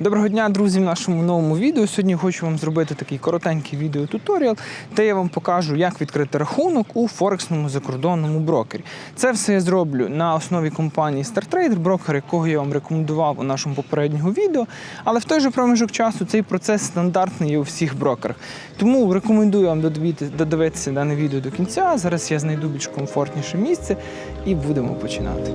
Доброго дня, друзі, в нашому новому відео. Сьогодні хочу вам зробити такий коротенький відеотуторіал, де я вам покажу, як відкрити рахунок у Форексному закордонному брокері. Це все я зроблю на основі компанії StarTrader, брокер, якого я вам рекомендував у нашому попередньому відео. Але в той же проміжок часу цей процес стандартний є у всіх брокерах. Тому рекомендую вам додивитися дане відео до кінця. Зараз я знайду більш комфортніше місце і будемо починати.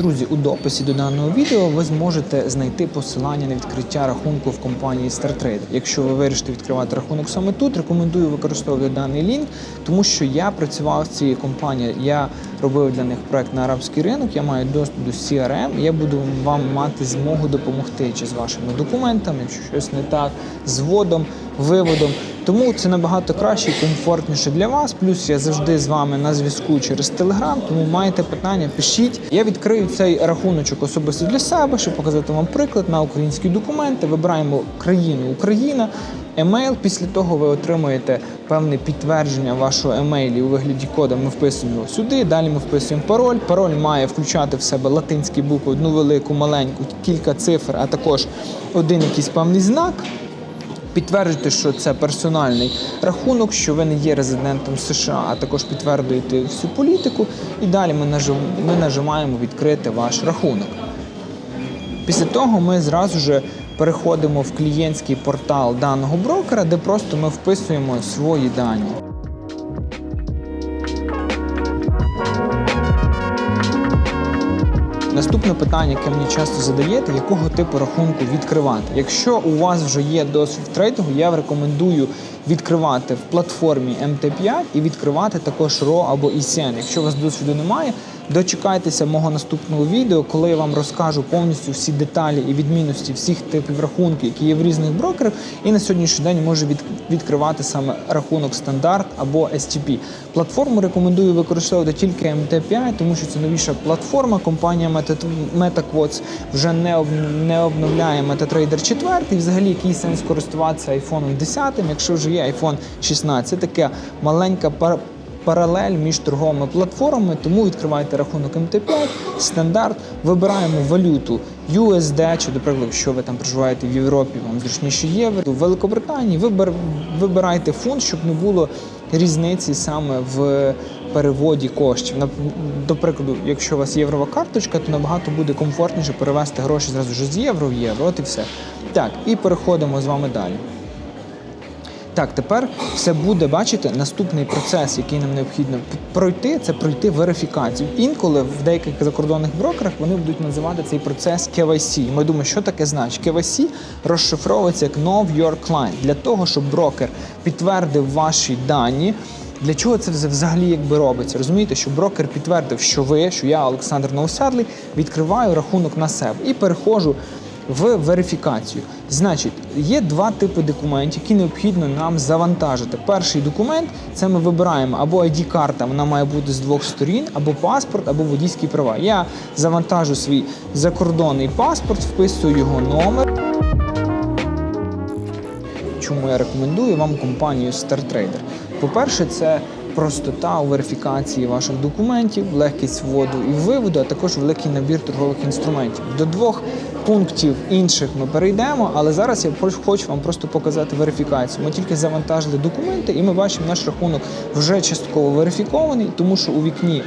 Друзі, у дописі до даного відео ви зможете знайти посилання на відкриття рахунку в компанії StarTrade. Якщо ви вирішите відкривати рахунок саме тут, рекомендую використовувати даний лінк, тому що я працював з цією компанією, я робив для них проект на арабський ринок, я маю доступ до CRM, я буду вам мати змогу допомогти чи з вашими документами, якщо щось не так, з вводом, виводом. Тому це набагато краще і комфортніше для вас. Плюс я завжди з вами на зв'язку через Telegram, тому маєте питання, пишіть. Я відкрию цей рахуночок особисто для себе, щоб показати вам приклад на українські документи. Вибираємо країну Україна. Емейл, після того ви отримуєте певне підтвердження вашого емейлі у вигляді кода. Ми вписуємо сюди. Далі ми вписуємо пароль. Пароль має включати в себе латинські букви, одну велику, маленьку, кілька цифр, а також один якийсь певний знак. Підтверджуйте, що це персональний рахунок, що ви не є резидентом США, а також підтверджуєте всю політику. І далі ми нажимаємо відкрити ваш рахунок. Після того ми зразу ж переходимо в клієнтський портал даного брокера, де просто ми вписуємо свої дані. Наступне питання, яке мені часто задаєте, якого типу рахунку відкривати. Якщо у вас вже є досвід трейдингу, я рекомендую відкривати в платформі MT5 і відкривати також RAW або ECN. Якщо у вас досвіду немає, дочекайтеся мого наступного відео, коли я вам розкажу повністю всі деталі і відмінності всіх типів рахунків, які є в різних брокерах, і на сьогоднішній день може відкривати саме рахунок стандарт або STP. Платформу рекомендую використовувати тільки MT5, тому що це новіша платформа. Компанія Meta- MetaQuotes вже не, об, не обновляє MetaTrader 4. І взагалі який сенс користуватися iPhone 10, якщо вже є iPhone 16. Це така маленька пар- паралель між торговими платформами, тому відкривайте рахунок МТ5, стандарт, вибираємо валюту USD, чи, до прикладу, якщо ви там проживаєте в Європі, вам зручніше євро. В Великобританії вибир, вибирайте фунт, щоб не було різниці саме в переводі коштів. До прикладу, якщо у вас єврова карточка, то набагато буде комфортніше перевести гроші зразу ж з євро в євро. От і все. Так, і переходимо з вами далі. Так, тепер все буде, бачите, наступний процес, який нам необхідно пройти, це пройти верифікацію. Інколи в деяких закордонних брокерах вони будуть називати цей процес KYC. Ми думаємо, що таке значить? KYC розшифровується як Know Your Client для того, щоб брокер підтвердив ваші дані. Для чого це взагалі якби робиться? Розумієте, що брокер підтвердив, що ви, що я, Олександр Новосядлий, відкриваю рахунок на себе і переходжу в верифікацію. Значить, є два типи документів, які необхідно нам завантажити. Перший документ це ми вибираємо або ID-карта, вона має бути з двох сторін, або паспорт, або водійські права. Я завантажу свій закордонний паспорт, вписую його номер. Чому я рекомендую вам компанію StarTrader? По-перше, це простота у верифікації ваших документів, легкість вводу і виводу, а також великий набір торгових інструментів. До двох пунктів інших ми перейдемо, але зараз я хочу вам просто показати верифікацію. Ми тільки завантажили документи, і ми бачимо, наш рахунок вже частково верифікований, тому що у вікні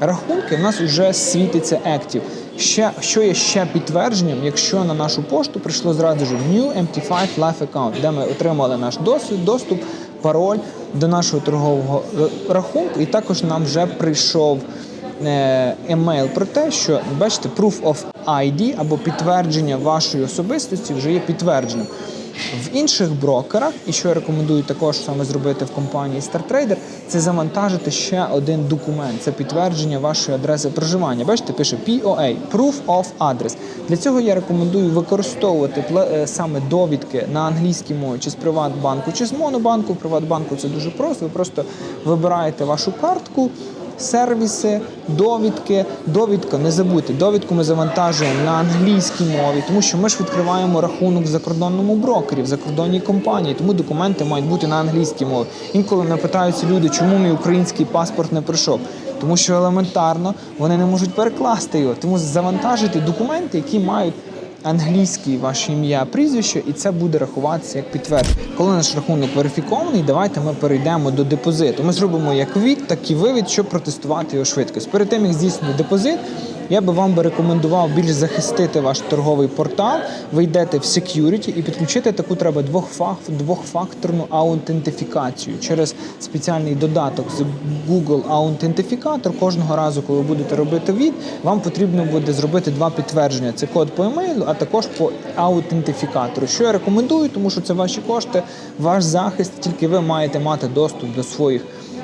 рахунки в нас вже світиться Active. Ще що є ще підтвердженням, якщо на нашу пошту прийшло зразу ж New MT5 Live Account, де ми отримали наш досвід, доступ, пароль до нашого торгового е, рахунку, і також нам вже прийшов е, емейл про те, що бачите, proof of ID або підтвердження вашої особистості вже є підтвердженим. В інших брокерах, і що я рекомендую також саме зробити в компанії StarTrader, це завантажити ще один документ. Це підтвердження вашої адреси проживання. Бачите, пише POA – Proof of Address. Для цього я рекомендую використовувати е, саме довідки на англійській мові, чи з Приватбанку, чи з Монобанку. В Приватбанку це дуже просто. Ви просто вибираєте вашу картку. Сервіси, довідки. Довідка, не забудьте, довідку ми завантажуємо на англійській мові, тому що ми ж відкриваємо рахунок в закордонному брокері, в закордонній компанії, тому документи мають бути на англійській мові. Інколи мене питаються люди, чому мій український паспорт не прийшов. Тому що елементарно вони не можуть перекласти його. Тому завантажити документи, які мають англійський ваше ім'я, прізвище, і це буде рахуватися як підтвердження. Коли наш рахунок верифікований, давайте ми перейдемо до депозиту. Ми зробимо як від, так і вивід, щоб протестувати його швидкість. Перед тим як здійснити депозит, я би вам би рекомендував більш захистити ваш торговий портал. Ви йдете в security і підключити таку треба двохфак- двохфакторну аутентифікацію через спеціальний додаток з Google аутентифікатор. Кожного разу, коли будете робити від, вам потрібно буде зробити два підтвердження: це код по емейлу, а також по аутентифікатору. Що я рекомендую, тому що це ваші кошти, ваш захист, тільки ви маєте мати доступ до своїх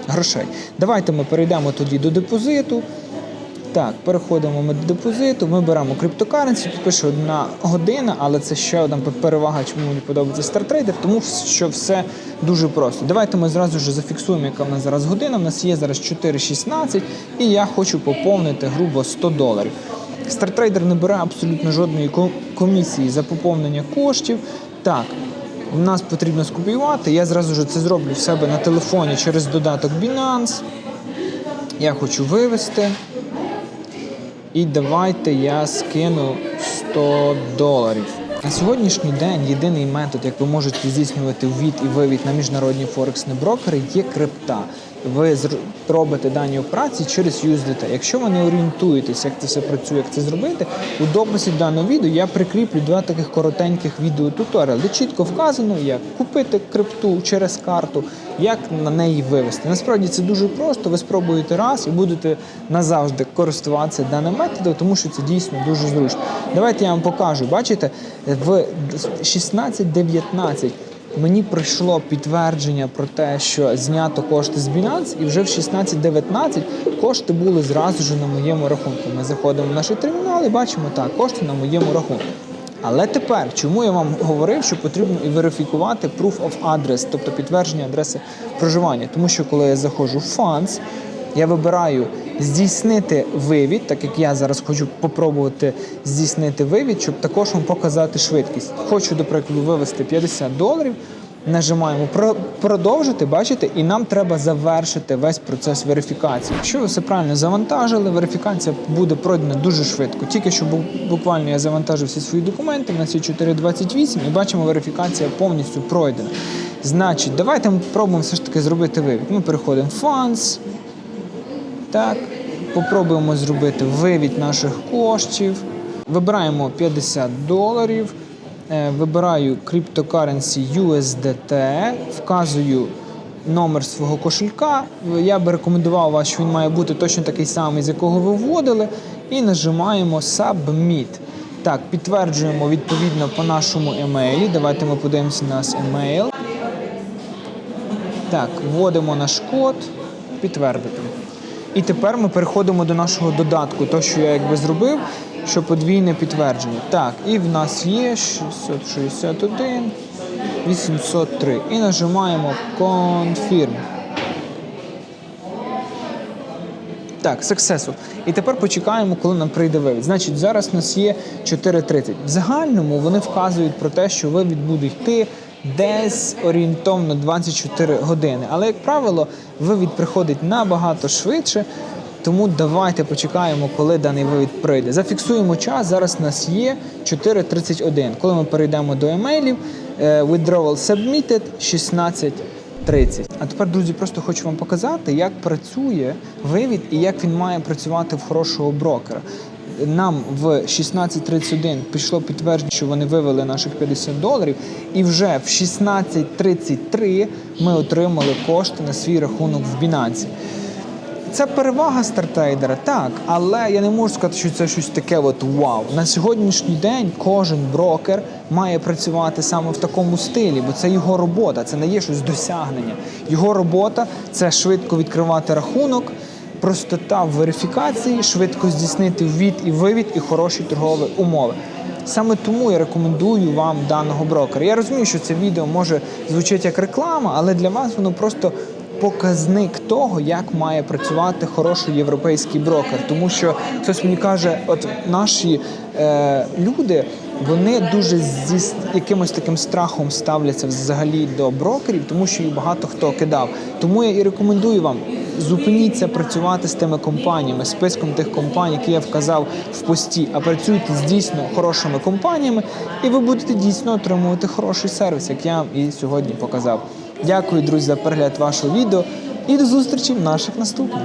грошей. Давайте ми перейдемо тоді до депозиту. Так, переходимо ми до депозиту, ми беремо криптокаренсі, тут пише одна година, але це ще одна перевага, чому мені подобається StarTrader, тому що все дуже просто. Давайте ми зразу ж зафіксуємо, яка в нас зараз година. У нас є зараз 4.16 і я хочу поповнити грубо 100 доларів. StarTrader не бере абсолютно жодної комісії за поповнення коштів. Так, нас потрібно скопіювати. Я зразу ж це зроблю в себе на телефоні через додаток Binance. Я хочу вивести. І давайте я скину 100 доларів. На сьогоднішній день єдиний метод, як ви можете здійснювати ввід і вивід на міжнародні форексні брокери, є крипта. Ви робите дані операції через USDT. Якщо ви не орієнтуєтесь, як це все працює, як це зробити, у дописі даного відео я прикріплю два таких коротеньких відеотуторіали, де чітко вказано, як купити крипту через карту, як на неї вивести. Насправді це дуже просто. Ви спробуєте раз і будете назавжди користуватися даним методом, тому що це дійсно дуже зручно. Давайте я вам покажу. Бачите, в 16.19 мені прийшло підтвердження про те, що знято кошти з Binance, і вже в 16.19 кошти були зразу ж на моєму рахунку. Ми заходимо в наш термінал і бачимо так, кошти на моєму рахунку. Але тепер, чому я вам говорив, що потрібно і верифікувати proof of address, тобто підтвердження адреси проживання. Тому що коли я заходжу в Funds, я вибираю здійснити вивід, так як я зараз хочу попробувати здійснити вивід, щоб також вам показати швидкість. Хочу, до прикладу, вивести 50 доларів. Нажимаємо «Про- продовжити, бачите, і нам треба завершити весь процес верифікації. Якщо ви все правильно завантажили, верифікація буде пройдена дуже швидко. Тільки що бу- буквально я завантажив всі свої документи, нас є 4.28 і бачимо, верифікація повністю пройдена. Значить, давайте ми спробуємо все ж таки зробити вивід. Ми переходимо в Funds. Так, попробуємо зробити вивід наших коштів. Вибираємо 50 доларів. Е, Вибираю криптокаренсі USDT, вказую номер свого кошелька. Я би рекомендував вас, що він має бути точно такий самий, з якого ви вводили, і нажимаємо Submit. Так, підтверджуємо відповідно по нашому емейлі. Давайте ми подивимося на емейл. Так, вводимо наш код, підтвердити. І тепер ми переходимо до нашого додатку, то, що я якби зробив, що подвійне підтвердження. Так, і в нас є 661, 803. І нажимаємо Confirm. Так, successful. І тепер почекаємо, коли нам прийде вивід. Значить, зараз у нас є 4.30. В загальному вони вказують про те, що вивід буде йти десь орієнтовно 24 години. Але, як правило, вивід приходить набагато швидше. Тому давайте почекаємо, коли даний вивід прийде. Зафіксуємо час. Зараз у нас є 4.31. Коли ми перейдемо до емейлів, е, withdrawal submitted 16.30. А тепер, друзі, просто хочу вам показати, як працює вивід і як він має працювати в хорошого брокера. Нам в 16.31 пішло підтвердження, що вони вивели наших 50 доларів, і вже в 16.33 ми отримали кошти на свій рахунок в Binance. Це перевага стартейдера, так, але я не можу сказати, що це щось таке от вау. На сьогоднішній день кожен брокер має працювати саме в такому стилі, бо це його робота, це не є щось досягнення. Його робота це швидко відкривати рахунок, простота в верифікації, швидко здійснити ввід і вивід і хороші торгові умови. Саме тому я рекомендую вам даного брокера. Я розумію, що це відео може звучати як реклама, але для вас воно просто показник того, як має працювати хороший європейський брокер. Тому що хтось мені каже, от наші е, люди. Вони дуже зі якимось таким страхом ставляться взагалі до брокерів, тому що їх багато хто кидав. Тому я і рекомендую вам зупиніться працювати з тими компаніями, списком тих компаній, які я вказав в пості, а працюйте з дійсно хорошими компаніями, і ви будете дійсно отримувати хороший сервіс, як я вам і сьогодні показав. Дякую, друзі, за перегляд вашого відео і до зустрічі в наших наступних.